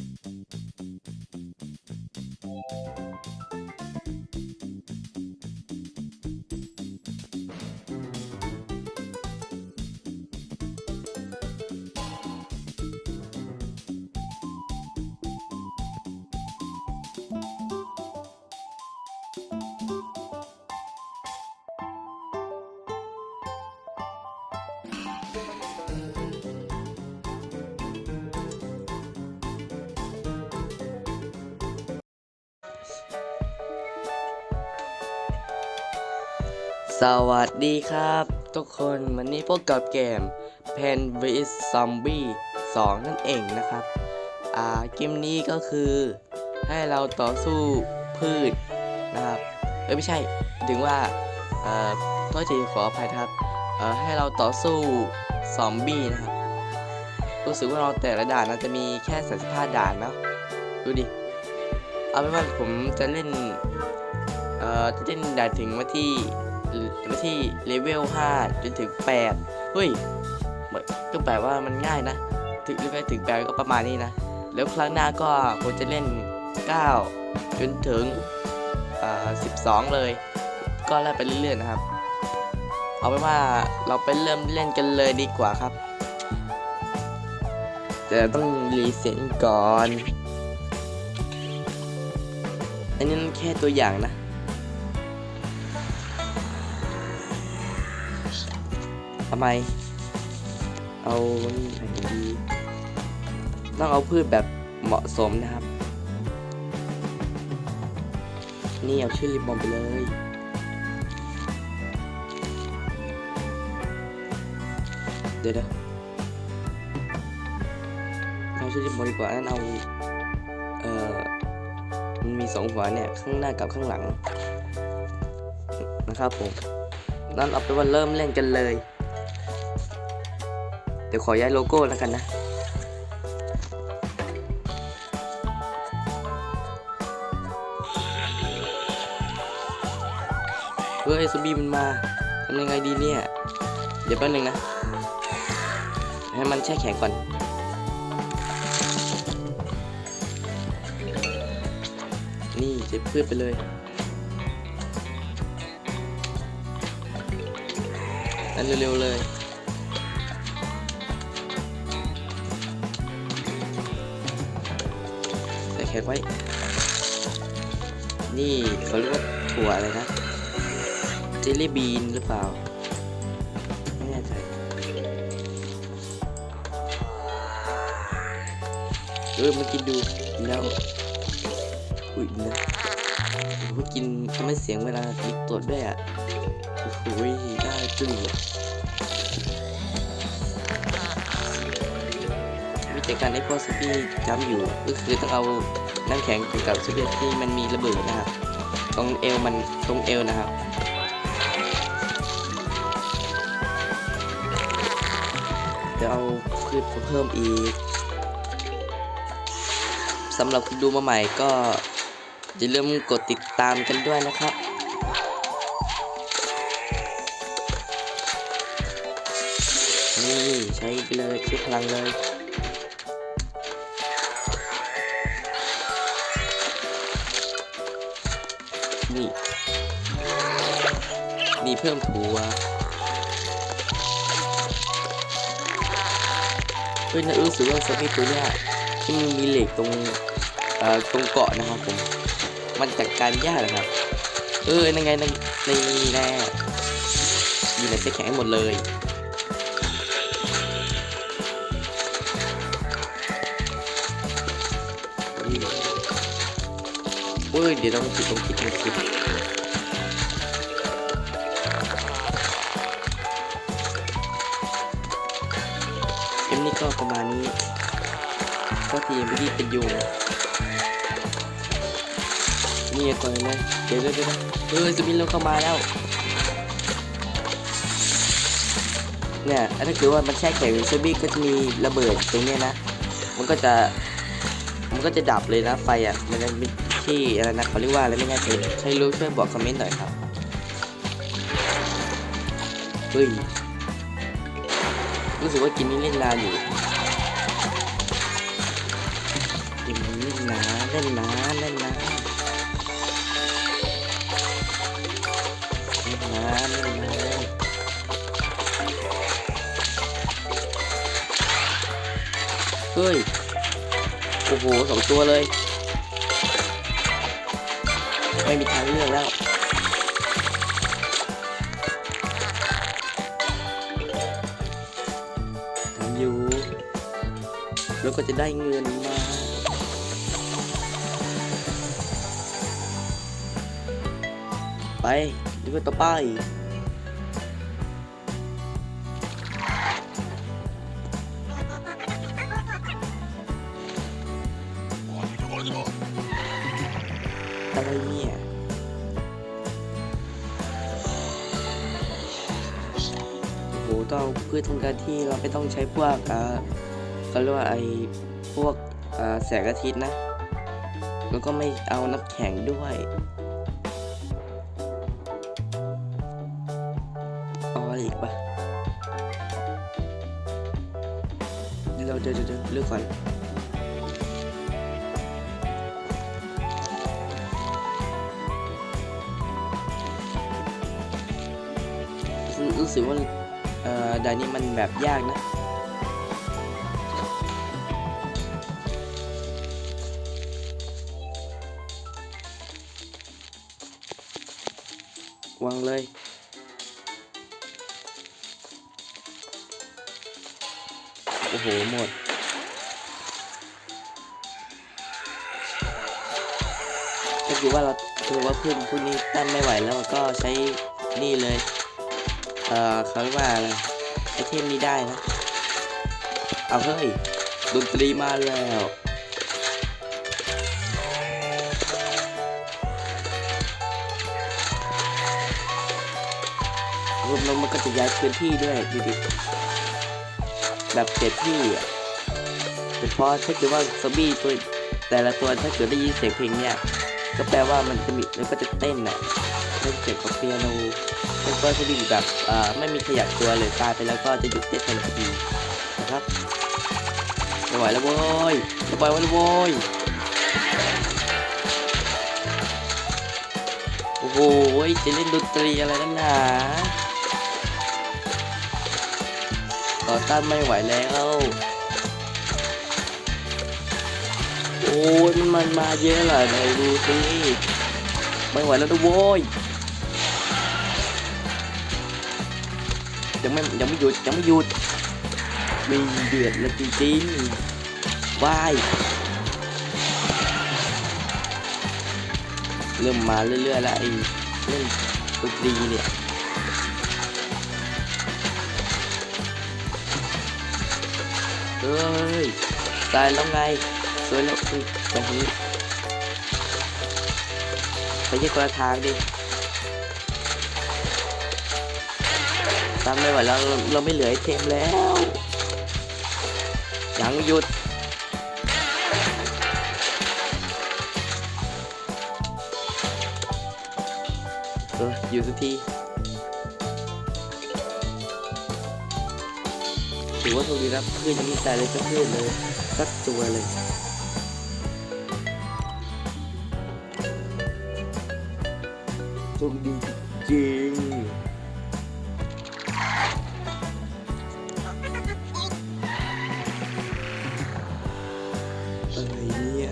Thank you. สวัสดีครับ ทุกคนวันนี้พบกับเกม Pen vs Zombie 2 นั่นเองนะครับ อ่าเกมนี้ก็คือให้เราต่อสู้พืชนะครับ เอ้ยไม่ใช่ถึงว่าเอ่อโทษทีขออภัยครับเอ่อให้เราต่อสู้ซอมบี้นะครับ รู้สึกว่าเราแต่ละด่านน่าจะมีแค่35ด่านเนาะดูดิ เอาเป็นว่าผมจะเล่น เอ่อจะเล่นด่านถึงมาที่ มาที่เลเวล5จนถึง8เฮ้ยมันก็แปลว่ามันง่ายนะ ถึงเลเวลถึง8ก็ประมาณนี้นะ แล้วครั้งหน้าก็ผมจะเล่น 9 จนถึงอ่อ12 เลย ก็ไล่ไปเรื่อยๆนะครับ เอาเป็นว่าเราไปเริ่มเล่นกันเลยดีกว่าครับแต่ต้องรีเซ็ตก่อน อันนี้แค่ตัวอย่างนะ ทำไม เอาไหนดีต้องเอาพืชแบบเหมาะสมนะครับ นี่เอาชื่อริบบอมไปเลยเดี๋ยวเดี๋ยวเอาชื่อริบบอมดีกว่านั่นเอา เอ่อมันมีสองหัวเนี่ย ข้างหน้ากับข้างหลัง นะครับผมนั่นเอาไปว่าเริ่มเล่นกันเลย เดี๋ยวขอย้ายโลโก้แล้วกันนะเฮ้ยซอมบี้มันมาทำยังไงดีเนี่ย เดี๋ยวแป๊บนึงนะ ให้มันแช่แข็งก่อนนี่เจ็บพืชไปเลยนั่นเร็วๆเลย แขนไว้ นี่เขาเรียกว่าถั่วอะไรนะเจลลี่บีนหรือเปล่า ไม่แน่ใจเออมากินดูกินแล้วอุ้ยนะโอ้โหกินทำให้เสียงเวลาลิกตรวจด้วยอะโอ้โหได้จุ้ย อะวิธีการให้พวกสปีจำอยู่ก็คือต้องเอาน้ำแข็งกับสปีที่มันมีระเบิดนะครับ ตรงเอวมันตรงเอวนะครับเดี๋ยวเอาพืชเพิ่มอีกสำหรับดูมาใหม่ก็อย่าลืมกดติดตามกันด้วยนะครับนี่ใช้ไปเลยใช้พลังเลย นี่เพิ่มถั่วเฮ้ยนะรู้สึกว่าสปีตัวเนี้ยที่มันมีเหล็กตรงเอ่อตรงเกาะนะครับผม มันจัดการยากเลยครับ เออยังไงในในแน่ยีนจะแข็งให้หมดเลยเว้ยเดี๋ยวต้องคิดต้องคิดต้องคิด เกมนี้ก็ประมาณนี้ก็ทีมที่เป็นยุงนี่ก่อนเลยเดี๋ยวเดี๋ยวเดี๋ยวเออสมินเราเข้ามาแล้ว เนี่ยถ้าเกิดว่ามันแช่แข็งซบี้ก็จะมีระเบิดตรงเนี้ยนะ มันก็จะมันก็จะดับเลยนะไฟอะ มันจะมีที่อะไรนะเขาเรียกว่าอะไรไม่แน่ใจใครรู้ช่วยบอกคอมเมนต์หน่อยครับเฮ้ย รู้สึกว่ากินนี้เล่นนาอยู่กินเล่นน้ำเล่นน้ำเล่นน้ำเล่นน้ำเฮ้ยโอ้โหสองตัวเลย ไม่มีทางเลือกแล้ว แล้วก็จะได้เงินมา ไปดูกันต่อไปอะไรเนี่ยโอ้โหต้องเพื่อทำการที่เราไม่ต้องใช้พวกอ่า เขาเรียกว่าไอ้พวกแสงอาทิตย์นะ แล้วก็ไม่เอาน้ำแข็งด้วยเอาอะไรอีกปะเราเดี๋ยวเดี๋ยวเดี๋ยวเลือกก่อนรู้สึกว่าเอ่อด่านนี้มันแบบยากนะ โอ้โห หมด ก็คือว่าเราคือว่าเพื่อนพวกนี้ตั้นไม่ไหวแล้วก็ใช้นี่เลย เอ่อเขาเรียกว่าอะไรไอเทมนี้ได้นะ เอาเฮ้ย ดนตรีมาแล้วรวมลงมันก็จะย้ายพื้นที่ด้วยดูดิ แบบเปลี่ยนที่อะเป็นเพราะถ้าเกิดว่าซอมบี้ตัวแต่ละตัวถ้าเกิดได้ยินเสียงเพลงเนี่ยก็แปลว่ามันจะมีมันก็จะเต้นน่ะเล่นเสียงกับเปียโนมันก็จะอยู่แบบไม่มีขยับตัวเลยตายไปแล้วก็จะหยุดเต้นทันทีนะครับไม่ไหวแล้วโว้ยไม่ไหวแล้วโว้ยโอ้โหจะเล่นดนตรีอะไรนั่นหนา ต่อต้านไม่ไหวแล้ว โอ้ยมันมาเยอะเลยไหนดูสิไม่ไหวแล้วนะโว้ยยังไม่ยังไม่หยุดยังไม่หยุดมีเดือดแล้วจริงๆวายเริ่มมาเรื่อยๆแล้วไอ้เล่นดนตรีเนี่ย เฮ้ยตายแล้วไงสวยแล้วอุ้ยตรงนี้ไปยี่คนละทางดิตามไม่ไหวแล้วเราเราไม่เหลือไอเทมแล้วยังหยุดเออหยุดสักที ถือว่าโชคดีนะเพื่อนยังไม่ตายเลยสักเพื่อนเลยสักตัวเลยโชคดีจริงอะไรเนี่ย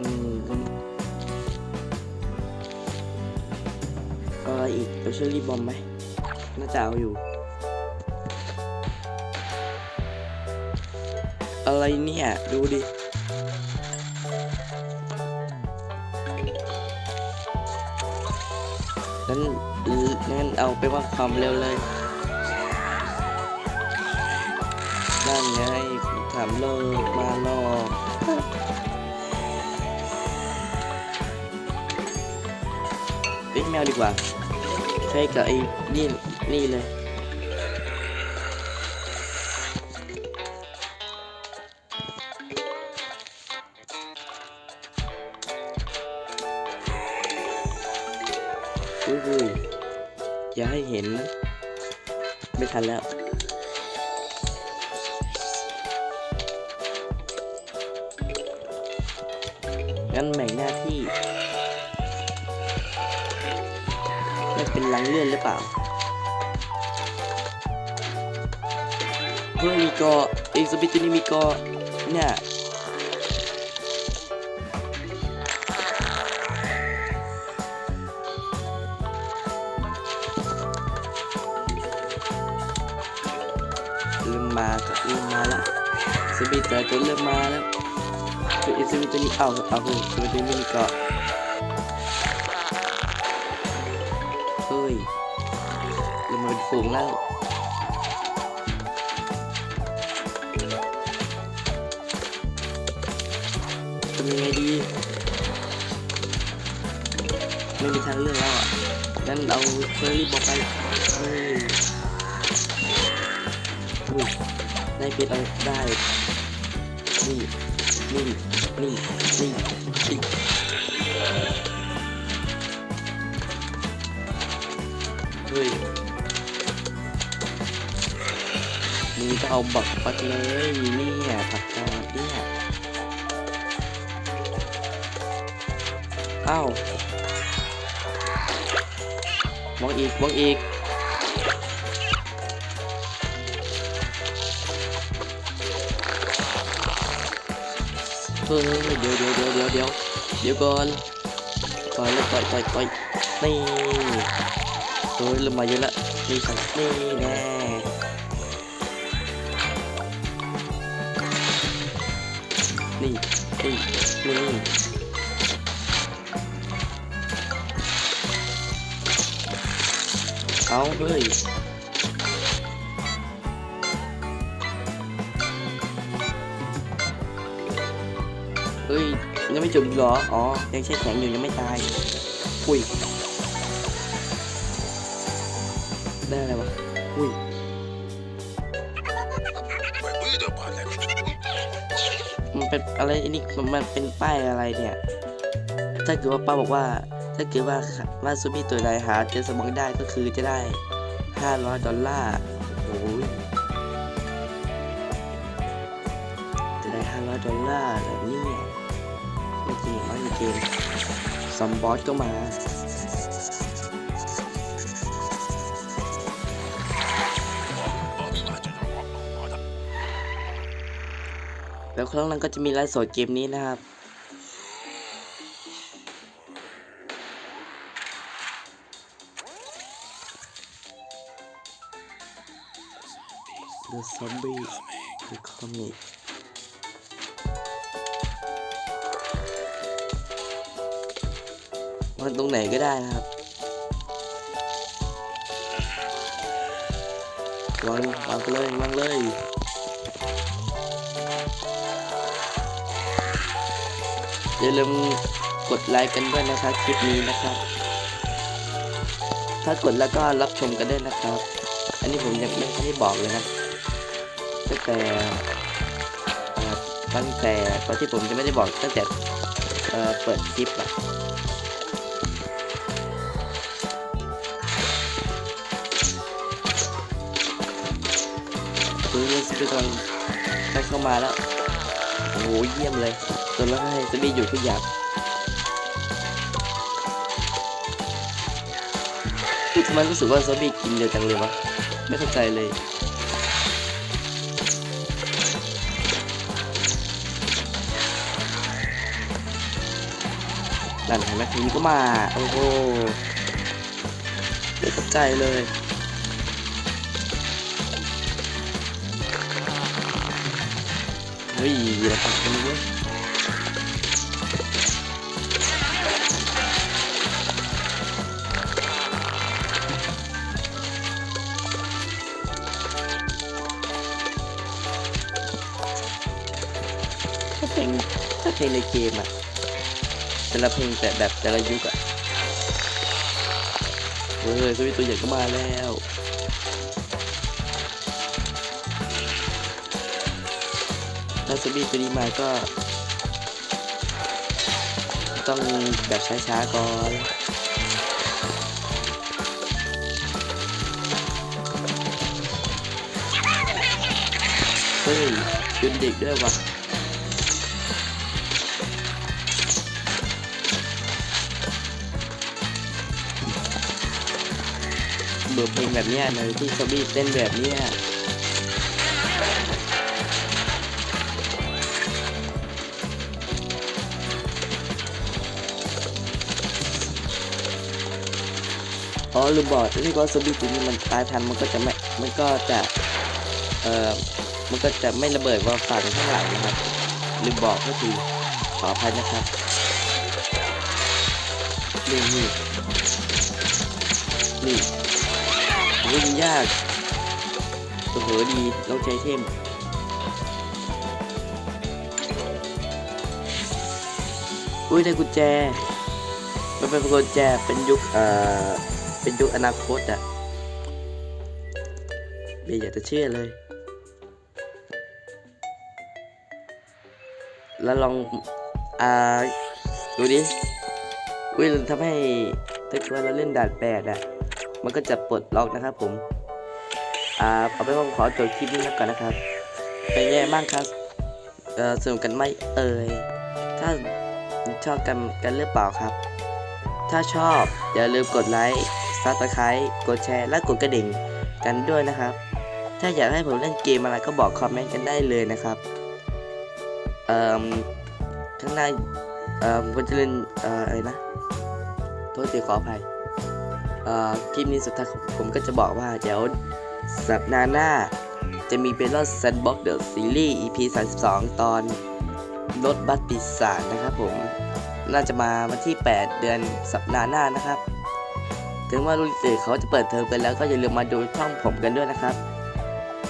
อืมอะไรอีกเอาเชอรี่บอมไหม น่าจะเอาอยู่ อะไรเนี่ย ดูดินั้นงั้นเอาไปว่าความเร็วเลยนั่นไงถามโลกมาลอกเอ้ยแมวดีกว่า ใช้กับไอ้นี่ นี่เลยอุ้ยอุ้ยอย่าให้เห็นนะไม่ทันแล้วงั้นแบ่งหน้าที่ ไม่เป็นลังเลื่อนหรือเปล่า เฮ้ยมีเกาะเอ็กซ์บิตัวนี้มีเกาะเนี่ยเริ่มมาครับเริ่มมาแล้วสบิตแต่ตัวเริ่มมาแล้วตัวเอ็กซ์บิตัวนี้เอาเอาเฮ้ยสบิตัวนี้มีเกาะเฮ้ยเริ่มมาเป็นฝูงแล้วำยังไงดี ไม่มีทางเลือกแล้วอะงั้นเอาเฟอร์รี่บอกไปเฮ้ยอุ้ยได้เพชรเอาได้นี่นี่นี่นี่นี่เฮ้ยนี่ก็เอาบักปัดเลยเนี่ยผักกาวมองอีกมองอีก เฮ้ยเดี๋ยวเดี๋ยวเดี๋ยวเดี๋ยวเดี๋ยวเดี๋ยวก่อนต่อยแล้วต่อยต่อยต่อยนี่เฮ้ยเริ่มมาเยอะละนี่ฉันนี่แน่นี่นี่นี่ เอาเฮ้ยเฮ้ยยังไม่จบอีกเหรอ อ๋อ ยังใช้แข็งอยู่ยังไม่ตายอุ้ยได้อะไรวะอุ้ยมันเป็นอะไรอันนี้มันเป็นป้ายอะไรเนี่ย ถ้าเกิดว่าป้าบอกว่า ถ้าเกิดว่าว่าซูบี้ตัวใดหาเจอสมองได้ก็คือจะได้ 500 ดอลลาร์โอ้ยจะได้ 500 ดอลลาร์แบบนี้ไม่จริงหรอในเกมซอมบอสก็มาแล้วครั้งนั้นก็จะมีไลฟ์สดเกมนี้นะครับ The Zombie The Comic มันตรงไหนก็ได้นะครับ วางวางไปเลยวางเลย อย่าลืมกดไลค์กันด้วยนะครับคลิปนี้นะครับ ถ้ากดแล้วก็รับชมกันด้วยนะครับ อันนี้ผมยังไม่ได้บอกเลยนะ ตั้งแต่ตั้งแต่ตอนที่ผมจะไม่ได้บอกตั้งแต่เปิดคลิปอะคือเรื่องสปิกอนได้เข้ามาแล้ว โอ้โหเยี่ยมเลยจนแล้วให้จะมีอยู่ทุกอย่างทำไมรู้สึกว่าซอมบี้กินเร็วจังเลยวะ ไม่เข้าใจเลย นั่นเห็นไหมทีมก็มา โอ้โหไม่เข้าใจเลยเฮ้ยเราปักกันเว้ยถ้าเพลงถ้าเพลงในเกมอะ แต่ละเพลงแต่แบบแต่ละยุคอะเฮ้ยสวิตตัวใหญ่ก็มาแล้วถ้าสบีตัวนี้มาก็ ต้องแบบช้าๆก่อนเฮ้ยเป็นเด็กด้วยวะ เปิดเพลงแบบเนี้ยในที่ซอมบี้เต้นแบบเนี้ยอ๋อลืมบอกเรียกว่าซอมบี้ตัวนี้มันตายทันมันก็จะไม่ มันก็จะ เอ่อ มันก็จะไม่ระเบิดว่าฝั่งข้างหลังนะครับลืมบอกก็ทีขออภัยนะครับนี่นี่นี่ วิ่งยากโอ้โหดีลองใจเทมอุ้ยได้กุญแจ มันเป็นกุญแจเป็นยุคเอ่อเป็นยุคอนาคตอะไม่อยากจะเชื่อเลย แล้วลอง อ่า ดูดิวิลทำให้ถ้าเกิดว่าเราเล่นด่านแปดอะ มันก็จะปลดล็อกนะครับผม อ่าเอาไปนว่าผมขอจบคลิปนี้แล้วกันนะครับ เป็นยังไงบ้างครับเอ่อสนุกกันไหมเอ่ย ถ้าชอบกันกันหรือเปล่าครับ ถ้าชอบอย่าลืมกดไลค์ซับสไครต์กดแชร์และกดกระดิ่งกันด้วยนะครับ ถ้าอยากให้ผมเล่นเกมอะไรก็บอกคอมเมนต์กันได้เลยนะครับเอ่อข้างในเอ่อผมจะเล่นเอ่ออะไรนะโทษทีขออภัย คลิปนี้สุดท้ายผมก็จะบอกว่าเดี๋ยวสัปดาห์หน้า จะมีเป็นรถ Sandbox The Series EP 32 ตอนรถบัสปีศาจนะครับผมน่าจะมาวันที่ 8 เดือนสัปดาห์หน้านะครับ ถึงว่ารุ่นสื่อเขาจะเปิดเทอมกันแล้วก็อย่าลืมมาดูช่องผมกันด้วยนะครับ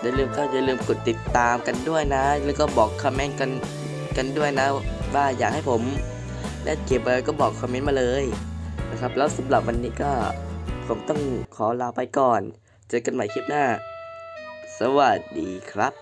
อย่าลืมก็อย่าลืมกดติดตามกันด้วยนะ แล้วก็บอกคอมเมนต์กันกันด้วยนะ ว่าอยากให้ผมเล่นเกมอะไรก็บอกคอมเมนต์มาเลยนะครับ แล้วสำหรับวันนี้ก็ ผมต้องขอลาไปก่อน เจอกันใหม่คลิปหน้า สวัสดีครับ